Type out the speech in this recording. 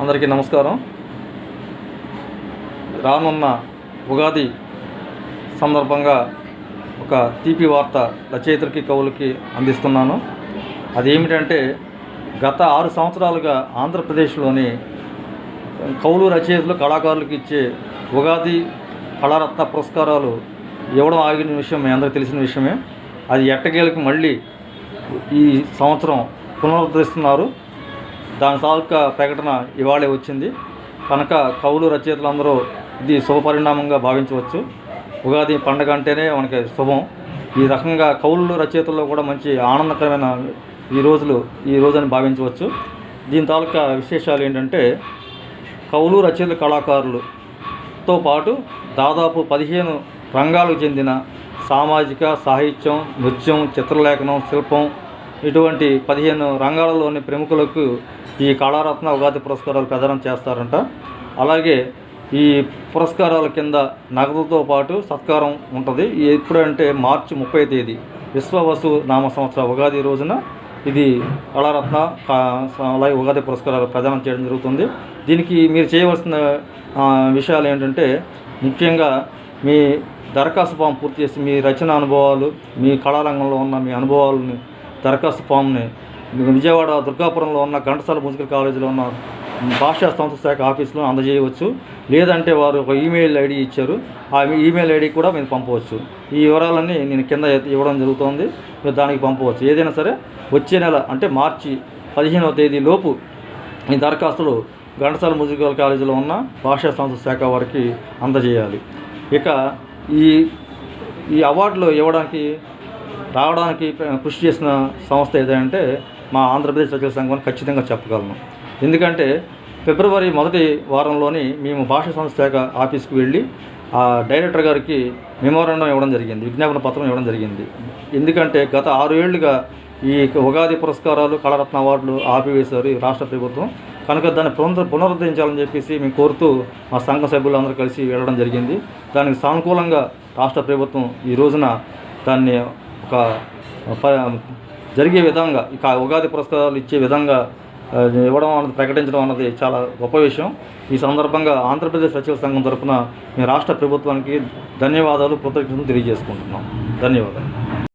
అందరికీ నమస్కారం. రానున్న ఉగాది సందర్భంగా ఒక తీపి వార్త రచయితలకి కవులకి అందిస్తున్నాను. అదేమిటంటే గత ఆరు సంవత్సరాలుగా ఆంధ్రప్రదేశ్లోని కవులు రచయితలు కళాకారులకు ఇచ్చే ఉగాది కళారత్న పురస్కారాలు ఇవ్వడం ఆగిన విషయం మీ అందరికీ తెలిసిన విషయమే. అది ఎట్టకేలకి మళ్ళీ ఈ సంవత్సరం పునరుద్ధరిస్తున్నారు. దాని తాలూకా ప్రకటన ఇవాళే వచ్చింది. కనుక కవులు రచయితలందరూ ఇది శుభపరిణామంగా భావించవచ్చు. ఉగాది పండగ అంటేనే మనకి శుభం. ఈ రకంగా కవులు రచయితల్లో కూడా మంచి ఆనందకరమైన ఈ రోజులు ఈ రోజని భావించవచ్చు. దీని తాలూకా విశేషాలు ఏంటంటే కవులు రచయితలు కళాకారులతో పాటు దాదాపు పదిహేను రంగాలకు చెందిన సామాజిక సాహిత్యం నృత్యం చిత్రలేఖనం శిల్పం ఇటువంటి పదిహేను రంగాలలోని ప్రముఖులకు ఈ కళారత్న ఉగాది పురస్కారాలు ప్రదానం చేస్తారంట. అలాగే ఈ పురస్కారాల కింద నగదుతో పాటు సత్కారం ఉంటుంది. ఎప్పుడంటే మార్చి ముప్పై తేదీ విశ్వవసు నామ సంవత్సర ఉగాది రోజున ఇది కళారత్న అలాగే ఉగాది పురస్కారాలు ప్రదానం చేయడం జరుగుతుంది. దీనికి మీరు చేయవలసిన విషయాలు ఏంటంటే ముఖ్యంగా మీ దరఖాస్తు ఫామ్ పూర్తి చేసి మీ రచన అనుభవాలు మీ కళారంగంలో ఉన్న మీ అనుభవాలని దరఖాస్తు ఫామ్ని విజయవాడ దుర్గాపురంలో ఉన్న ఘంటసాల మ్యూజికల్ కాలేజీలో ఉన్న భాషా సంస్థ శాఖ ఆఫీస్లో అందజేయవచ్చు. లేదంటే వారు ఒక ఈమెయిల్ ఐడి ఇచ్చారు. ఆ ఈమెయిల్ ఐడి కూడా మీరు పంపవచ్చు. ఈ వివరాలన్నీ నేను కింద ఇవ్వడం జరుగుతుంది. మీరు దానికి పంపవచ్చు. ఏదైనా సరే వచ్చే నెల అంటే మార్చి పదిహేనవ తేదీ లోపు ఈ దరఖాస్తులు ఘంటసాల మ్యూజికల్ కాలేజీలో ఉన్న భాషా సంస్థ శాఖ వారికి అందజేయాలి. ఇక ఈ ఈ అవార్డులు ఇవ్వడానికి రావడానికి కృషి చేసిన సంస్థ ఏదంటే మా ఆంధ్రప్రదేశ్ రచయిత సంఘం ఖచ్చితంగా చెప్పగలను. ఎందుకంటే ఫిబ్రవరి మొదటి వారంలోని మేము భాషా సంస్థ శాఖ ఆఫీస్కి వెళ్ళి ఆ డైరెక్టర్ గారికి మెమోరాండం ఇవ్వడం జరిగింది విజ్ఞాపన పత్రం ఇవ్వడం జరిగింది. ఎందుకంటే గత ఆరు ఏళ్ళుగా ఈ ఉగాది పురస్కారాలు కళరత్న అవార్డులు ఆపివేశారు ఈ రాష్ట్ర ప్రభుత్వం. కనుక దాన్ని పునరు పునరుద్ధరించాలని చెప్పేసి మేము కోరుతూ మా సంఘ సభ్యులందరూ కలిసి వెళ్ళడం జరిగింది. దానికి సానుకూలంగా రాష్ట్ర ప్రభుత్వం ఈ రోజున దాన్ని జరిగే విధంగా ఇక ఉగాది పురస్కారాలు ఇచ్చే విధంగా ఇవ్వడం అన్నది ప్రకటించడం అన్నది చాలా గొప్ప విషయం. ఈ సందర్భంగా ఆంధ్రప్రదేశ్ రచయిత సంఘం తరఫున మీ రాష్ట్ర ప్రభుత్వానికి ధన్యవాదాలు కృతజ్ఞతలు తెలియజేసుకుంటున్నాం. ధన్యవాదాలు.